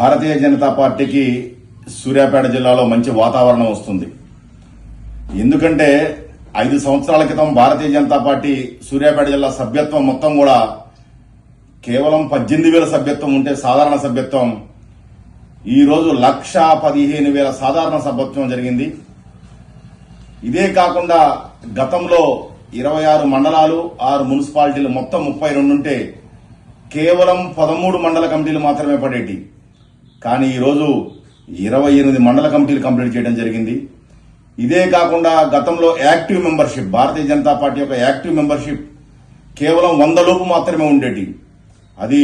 భారతీయ జనతా పార్టీకి సూర్యాపేట జిల్లాలో మంచి వాతావరణం వస్తుంది. ఎందుకంటే ఐదు సంవత్సరాల క్రితం భారతీయ జనతా పార్టీ సూర్యాపేట జిల్లా సభ్యత్వం మొత్తం కూడా కేవలం పద్దెనిమిది వేల సభ్యత్వం ఉంటే సాధారణ సభ్యత్వం. ఈరోజు లక్ష పదిహేను వేల సాధారణ సభ్యత్వం జరిగింది. ఇదే కాకుండా గతంలో ఇరవై ఆరు మండలాలు ఆరు మున్సిపాలిటీలు మొత్తం ముప్పై రెండు ఉంటే కేవలం పదమూడు మండల కమిటీలు మాత్రమే పడేటి. కానీ ఈరోజు ఇరవై ఎనిమిది మండల కమిటీలు కంప్లీట్ చేయడం జరిగింది. ఇదే కాకుండా గతంలో active membership Bharatiya Janata party యొక్క యాక్టివ్ మెంబర్షిప్ కేవలం వంద లోపు మాత్రమే ఉండేటి. అది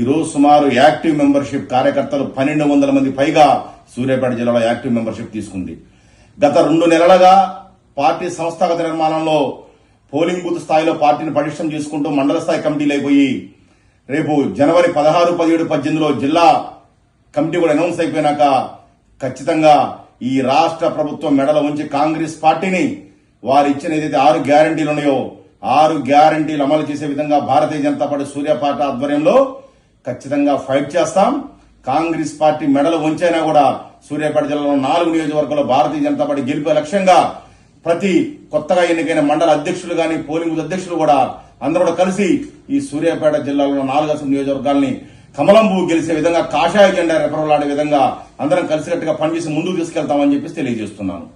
ఈరోజు సుమారు యాక్టివ్ మెంబర్షిప్ కార్యకర్తలు పన్నెండు వందల మంది పైగా సూర్యాపేట జిల్లాలో యాక్టివ్ మెంబర్షిప్ తీసుకుంది. గత రెండు నెలలుగా పార్టీ సంస్థాగత నిర్మాణంలో పోలింగ్ బూత్ స్థాయిలో పార్టీని పటిష్టం చేసుకుంటూ మండల స్థాయి కమిటీలు అయిపోయి రేపు జనవరి పదహారు పదిహేడు పద్దెనిమిదిలో జిల్లా కమిటీ కూడా అనౌన్స్ అయిపోయినాక ఖచ్చితంగా ఈ రాష్ట్ర ప్రభుత్వం మెడల ఉంచి కాంగ్రెస్ పార్టీని వారు ఇచ్చిన ఏదైతే ఆరు గ్యారంటీలు ఉన్నాయో ఆరు గ్యారంటీలు అమలు చేసే విధంగా భారతీయ జనతా పార్టీ సూర్యాపేట ఆధ్వర్యంలో ఖచ్చితంగా ఫైట్ చేస్తాం. కాంగ్రెస్ పార్టీ మెడలు ఉంచైనా కూడా సూర్యాపేట జిల్లాలో నాలుగు నియోజకవర్గాల్లో భారతీయ జనతా పార్టీ గెలిపే లక్ష్యంగా ప్రతి కొత్తగా ఎన్నికైన మండల అధ్యక్షులు కానీ పోలింగ్ అధ్యక్షులు కూడా అందరూ కూడా కలిసి ఈ సూర్యాపేట జిల్లాలో నాలుగు అసెంబ్లీ నియోజకవర్గాల్ని కమలం పువ్వు గెలిచే విధంగా కాషాయ జెండా రెపరలాడే విధంగా అందరం కలిసికట్టుగా పనిచేసి ముందుకు తీసుకెళ్తామని చెప్పేసి తెలియజేస్తున్నాను.